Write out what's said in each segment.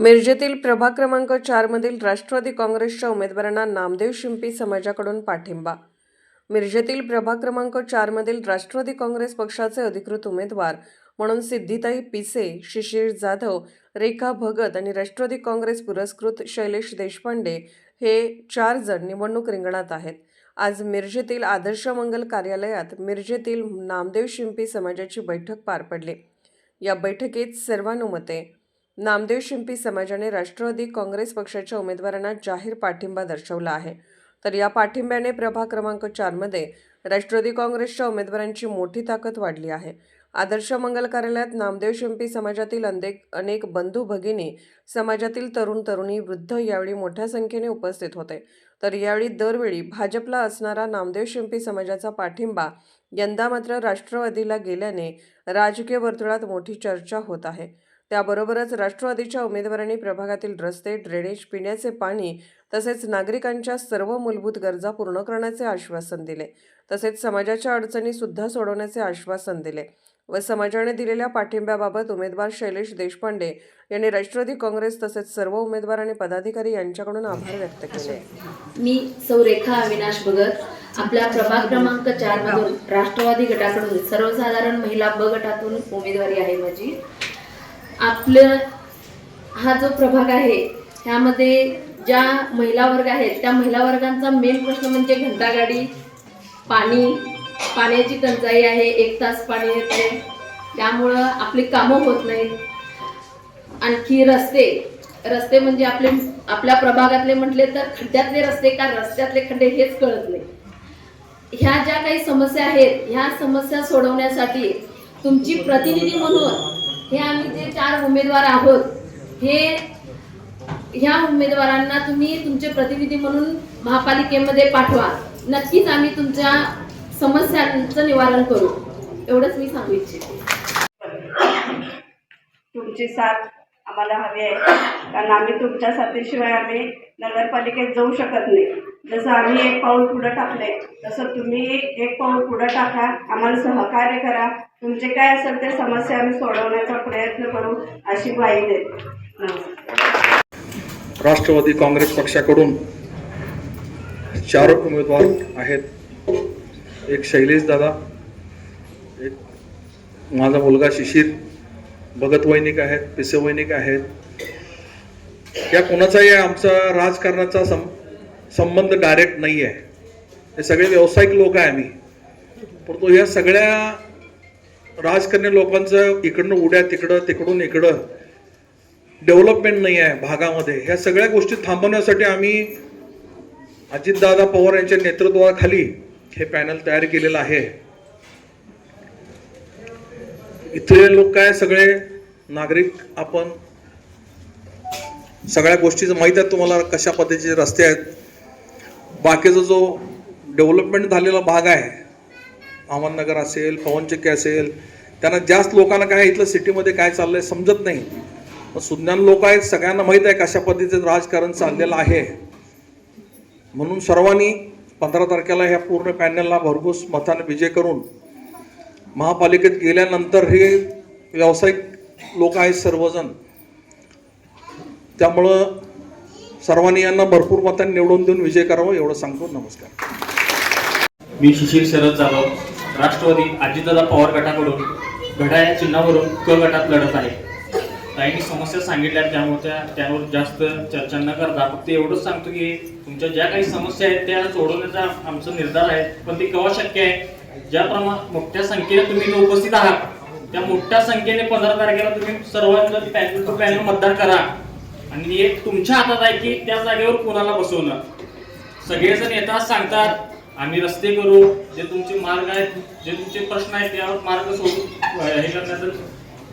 मिरजेतील प्रभाग क्रमांक चारमधील राष्ट्रवादी काँग्रेसच्या उमेदवारांना नामदेव शिंपी समाजाकडून पाठिंबा. मिरजेतील प्रभाग क्रमांक चारमधील राष्ट्रवादी काँग्रेस पक्षाचे अधिकृत उमेदवार म्हणून सिद्धिताई पिसे शिशिर जाधव रेखा भगत आणि राष्ट्रवादी काँग्रेस पुरस्कृत शैलेश देशपांडे हे चार जण निवडणूक रिंगणात आहेत. आज मिरजेतील आदर्श मंगल कार्यालयात मिरजेतील नामदेव शिंपी समाजाची बैठक पार पडली. या बैठकीत सर्वानुमते नामदेव शिंपी समाजाने राष्ट्रवादी काँग्रेस पक्षाच्या उमेदवारांना जाहीर पाठिंबा दर्शवला आहे. तर या पाठिंब्याने प्रभाग क्रमांक चारमध्ये राष्ट्रवादी काँग्रेसच्या उमेदवारांची मोठी ताकद वाढली आहे. आदर्श मंगल कार्यालयात नामदेव शिंपी समाजातील अनेक अनेक बंधू भगिनी समाजातील तरुण तरुणी वृद्ध यावेळी मोठ्या संख्येने उपस्थित होते. तर यावेळी दरवेळी भाजपला असणारा नामदेव शिंपी समाजाचा पाठिंबा यंदा मात्र राष्ट्रवादीला गेल्याने राजकीय वर्तुळात मोठी चर्चा होत आहे. त्याबरोबरच राष्ट्रवादीच्या उमेदवारांनी प्रभागातील रस्ते ड्रेनेज पिण्याचे पाणी तसेच नागरिकांच्या सर्व मूलभूत गरजा पूर्ण करण्याचे आश्वासन दिले. तसेच समाजाच्या अडचणी सुद्धा सोडवण्याचे आश्वासन दिले व समाजाने दिलेल्या पाठिंब्याबाबत उमेदवार शैलेश देशपांडे यांनी राष्ट्रवादी काँग्रेस तसेच सर्व उमेदवार आणि पदाधिकारी यांच्याकडून आभार व्यक्त केले. मी सौ रेखा अविनाश भगत आपल्या प्रभाग क्रमांक चार मधून राष्ट्रवादी गटाकडून सर्वसाधारण महिला ब गटातून उमेदवारी आहे माझी. आपलं हा जो प्रभाग आहे ह्यामध्ये ज्या महिला वर्ग आहेत त्या महिला वर्गांचा मेन प्रश्न म्हणजे घंटागाडी पाणी पाण्याची टंचाई आहे एक तास पाणी येते त्यामुळं आपली कामं होत नाहीत. आणखी रस्ते रस्ते म्हणजे आपले आपल्या प्रभागातले म्हटले तर खड्ड्यातले रस्ते का रस्त्यातले खड्डे हेच कळत नाही. ह्या ज्या काही समस्या आहेत ह्या समस्या सोडवण्यासाठी तुमची प्रतिनिधी म्हणून हे आम्ही जे चार उमेदवार आहोत हे ह्या उमेदवारांना तुम्ही तुमचे प्रतिनिधी म्हणून महापालिकेमध्ये पाठवा. नक्कीच आम्ही तुमच्या समस्यांचं निवारण करू. एवढंच मी सांगू इच्छिते. तुमची साथ आम्हाला हवी आहे. कारण आम्ही तुमच्या साथीशिवाय आम्ही नगरपालिकेत जाऊ शकत नाही. जसं आम्ही एक पाऊल पुढं टाकले तसं तुम्ही एक पाऊल पुढं टाका. आम्हाला सहकार्य करा. तुमचे काय असेल ते समस्या आम्ही सोडवण्याचा प्रयत्न करू अशी ग्वाही देत. राष्ट्रवादी काँग्रेस पक्षाकडून चार उमेदवार आहेत. एक शैलेश दादा एक माझा मुलगा शिशिर भगत वैनिक आहेत पिसे वैनिक आहेत. या कोणाचाही आमचा राजकारणाचा सं संबंध डायरेक्ट नाही आहे हे सगळे व्यावसायिक लोक आहे आम्ही. परंतु ह्या सगळ्या राजकारणी लोकांचं इकडनं उड्या तिकडं तिकडून इकडं डेव्हलपमेंट नाही आहे भागामध्ये. ह्या सगळ्या गोष्टी थांबवण्यासाठी आम्ही अजितदादा पवार यांच्या नेतृत्वाखाली हे पॅनल तयार केलेलं आहे. इथले लोक काय सगळे नागरिक आपण सगळ्या गोष्टीचं माहीत आहे तुम्हाला कशा पद्धतीचे रस्ते आहेत बाकीचा जो डेव्हलपमेंट झालेला भाग आहे अहमदनगर असेल पवनचक्की असेल त्यांना जास्त लोकांना काय इथलं सिटीमध्ये काय चाललंय समजत नाही. मग सुज्ञान लोक आहेत सगळ्यांना माहीत आहे कशा पद्धतीचं राजकारण चाललेलं आहे. म्हणून सर्वांनी पंधरा तारखेला ह्या पूर्ण पॅनलला भरघोस मताने विजय करून महापालिकेत गेल्यानंतर हे व्यावसायिक लोक आहेत सर्वजण. त्यामुळं सर्वांनी यांना भरपूर मतांनी निवडून देऊन विजय करावा एवढं सांगतो. नमस्कार. मी सुशील शरद जाधव राष्ट्रवादी अजितदादा पवार गटाकडून घड्याळ या चिन्हावरून क गटात लढत आहे. ताईंनी समस्या सांगितल्या त्यामुळे त्या त्यावर जास्त चर्चा न करता फक्त एवढंच सांगतो की तुमच्या ज्या काही समस्या आहेत त्या सोडवण्याचा आमचा निर्धार आहे पण ते केव्हा शक्य आहे? ज्याप्रमाणे मोठ्या संख्येने तुम्ही उपस्थित आहात त्या मोठ्या संख्येने पंधरा तारखेला तुम्ही सर्वांना पॅनल टू पॅनल मतदान करा. आणि एक तुमच्या हातात आहे की त्या जागेवर कोणाला बसवणं? सगळेजण येतात सांगतात आम्ही रस्ते करू जे तुमचे मार्ग आहेत जे तुमचे प्रश्न आहेत त्यावर मार्ग सोडू हे करण्याचा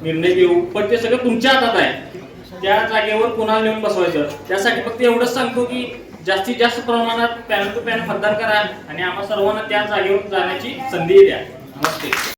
निर्णय घेऊ. पण ते सगळं तुमच्या हातात आहे. त्या जागेवर कोणाला नेऊन बसवायचं? त्यासाठी फक्त एवढंच सांगतो की जास्तीत जास्त प्रमाणात पॅन टू पॅन मतदान करा आणि आम्हा सर्वांना त्या जागेवर जाण्याची संधी द्या. नमस्ते.